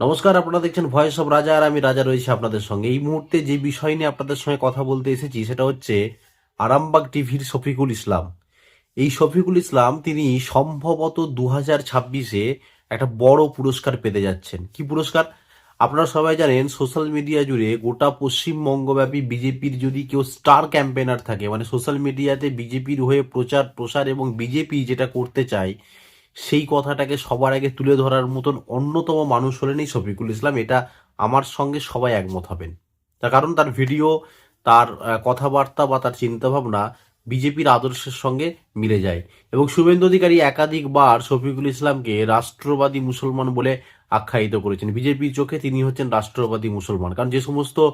নমস্কার, আপনারা দেখছেন ভয়েস অফ রাজা আর আমি রাজা রয়েছি আপনাদের সঙ্গে। এই মুহূর্তে যে বিষয় নিয়ে আপনাদের সঙ্গে কথা বলতে এসেছি, সেটা হচ্ছে আরামবাগ টিভির শফিকুল ইসলাম। এই শফিকুল ইসলাম, তিনি সম্ভবত দু হাজার ছাব্বিশে একটা বড় পুরস্কার পেতে যাচ্ছেন। কি পুরস্কার? আপনারা সবাই জানেন, সোশ্যাল মিডিয়া জুড়ে গোটা পশ্চিমবঙ্গব্যাপী বিজেপির যদি কেউ স্টার ক্যাম্পেনার থাকে মানে সোশ্যাল মিডিয়াতে বিজেপির হয়ে প্রচার প্রসার এবং বিজেপি যেটা করতে চায় সেই কথাটাকে সবার আগে তুলে ধরার মতন অন্যতম মানুষ হলেন এই শফিকুল ইসলাম। এটা আমার সঙ্গে সবাই একমত হবেন। তার কারণ তার ভিডিও, তার কথাবার্তা বা তার চিন্তাভাবনা বিজেপির আদর্শের সঙ্গে মিলে যায়। এবং শুভেন্দু অধিকারী একাধিকবার শফিকুল ইসলামকে রাষ্ট্রবাদী মুসলমান বলে আখ্যায়িত করেছেন। বিজেপির চোখে তিনি হচ্ছেন রাষ্ট্রবাদী মুসলমান। কারণ যে সমস্ত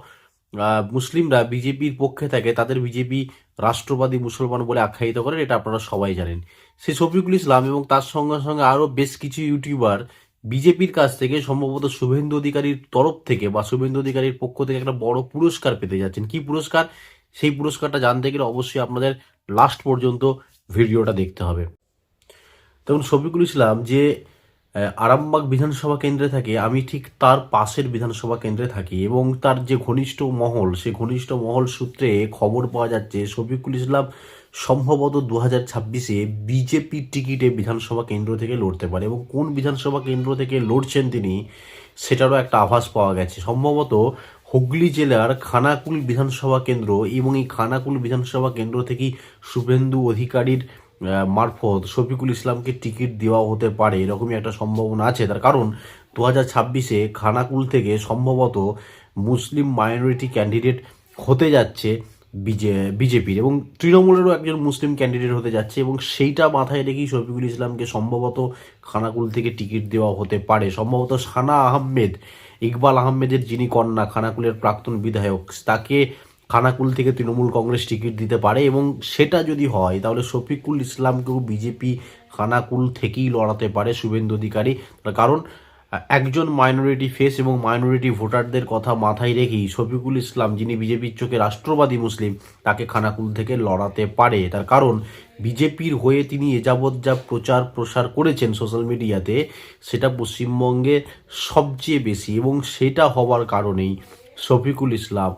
মুসলিমরা বিজেপির পক্ষে থাকে, তাদের বিজেপি রাষ্ট্রবাদী মুসলমান বলে আখ্যায়িত করেন, এটা আপনারা সবাই জানেন। সেই শফিকুল ইসলাম এবং তার সঙ্গে সঙ্গে আরও বেশ কিছু ইউটিউবার বিজেপির কাছ থেকে সম্ভবত শুভেন্দু অধিকারীর তরফ থেকে বা শুভেন্দু অধিকারীর পক্ষ থেকে একটা বড় পুরস্কার পেতে যাচ্ছেন। কি পুরস্কার? সেই পুরস্কারটা জানতে গেলে অবশ্যই আপনাদের লাস্ট পর্যন্ত ভিডিওটা দেখতে হবে। তখন শফিকুল ইসলাম যে আরামবাগ বিধানসভা কেন্দ্রে থাকে, আমি ঠিক তার পাশের বিধানসভা কেন্দ্রে থাকি এবং তার যে ঘনিষ্ঠ মহল সেই ঘনিষ্ঠ মহল সূত্রে খবর পাওয়া যাচ্ছে, শফিকুল ইসলাম সম্ভবত দু হাজার ছাব্বিশে বিজেপির টিকিটে বিধানসভা কেন্দ্র থেকে লড়তে পারে এবং কোন বিধানসভা কেন্দ্র থেকে লড়ছেন তিনি, সেটারও একটা আভাস পাওয়া গেছে। সম্ভবত হুগলি জেলার খানাকুল বিধানসভা কেন্দ্র এবং এই খানাকুল বিধানসভা কেন্দ্র থেকেই শুভেন্দু অধিকারীর মারফত শফিকুল ইসলামকে টিকিট দেওয়া হতে পারে এরকমই একটা সম্ভাবনা আছে। তার কারণ দু হাজার ছাব্বিশে খানাকুল থেকে সম্ভবত মুসলিম মাইনরিটি ক্যান্ডিডেট হতে যাচ্ছে বিজে, বিজেপির এবং তৃণমূলেরও একজন মুসলিম ক্যান্ডিডেট হতে যাচ্ছে এবং সেইটা মাথায় রেখেই শফিকুল ইসলামকে সম্ভবত খানাকুল থেকে টিকিট দেওয়া হতে পারে। সম্ভবত সানা আহমেদ, ইকবাল আহমেদের যিনি কন্যা, খানাকুলের প্রাক্তন বিধায়ক, তাকে খানাকুল থেকে তৃণমূল কংগ্রেস টিকিট দিতে পারে এবং সেটা যদি হয়, তাহলে শফিকুল ইসলামকেও বিজেপি খানাকুল থেকেই লড়াতে পারে শুভেন্দু অধিকারী। কারণ, একজন মাইনরিটি ফেস এবং মাইনরিটি ভোটারদের কথা মাথায় রেখেই শফিকুল ইসলাম, যিনি বিজেপির চোখে রাষ্ট্রবাদী মুসলিম, তাকে খানাকুল থেকে লড়াতে পারে। তার কারণ বিজেপির হয়ে তিনি এ যাবৎ যা প্রচার প্রসার করেছেন সোশ্যাল মিডিয়াতে সেটা পশ্চিমবঙ্গে সবচেয়ে বেশি এবং সেটা হওয়ার কারণেই শফিকুল ইসলাম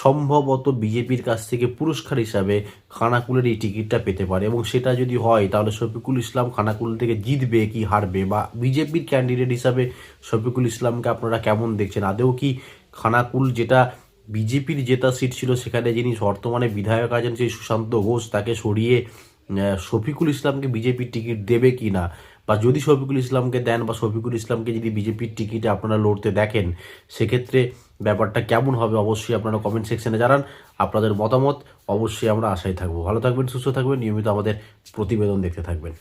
সম্ভবত বিজেপির কাছ থেকে পুরস্কার হিসাবে খানাকুলের এই টিকিটটা পেতে পারে এবং সেটা যদি হয়, তাহলে শফিকুল ইসলাম খানাকুল থেকে জিতবে, কি হারবে? বা বিজেপির ক্যান্ডিডেট হিসাবে শফিকুল ইসলামকে আপনারা কেমন দেখছেন? আদেও কি খানাকুল যেটা বিজেপির জেতা সিট ছিল, সেখানে যিনি বর্তমানে বিধায়ক আছেন, সেই সুশান্ত ঘোষ, তাকে সরিয়ে শফিকুল ইসলামকে বিজেপির টিকিট দেবে কি না বা যদি শফিকুল ইসলামকে দেন বা শফিকুল ইসলামকে যদি বিজেপির টিকিটে আপনারা লড়তে দেখেন, সেক্ষেত্রে ব্যাপারটা কেমন হবে অবশ্যই আপনারা কমেন্ট সেকশনে জানান। আপনাদের মতামত অবশ্যই আমরা আশায় থাকব। ভালো থাকবেন, সুস্থ থাকবেন, নিয়মিত আমাদের প্রতিবেদন দেখতে থাকবেন।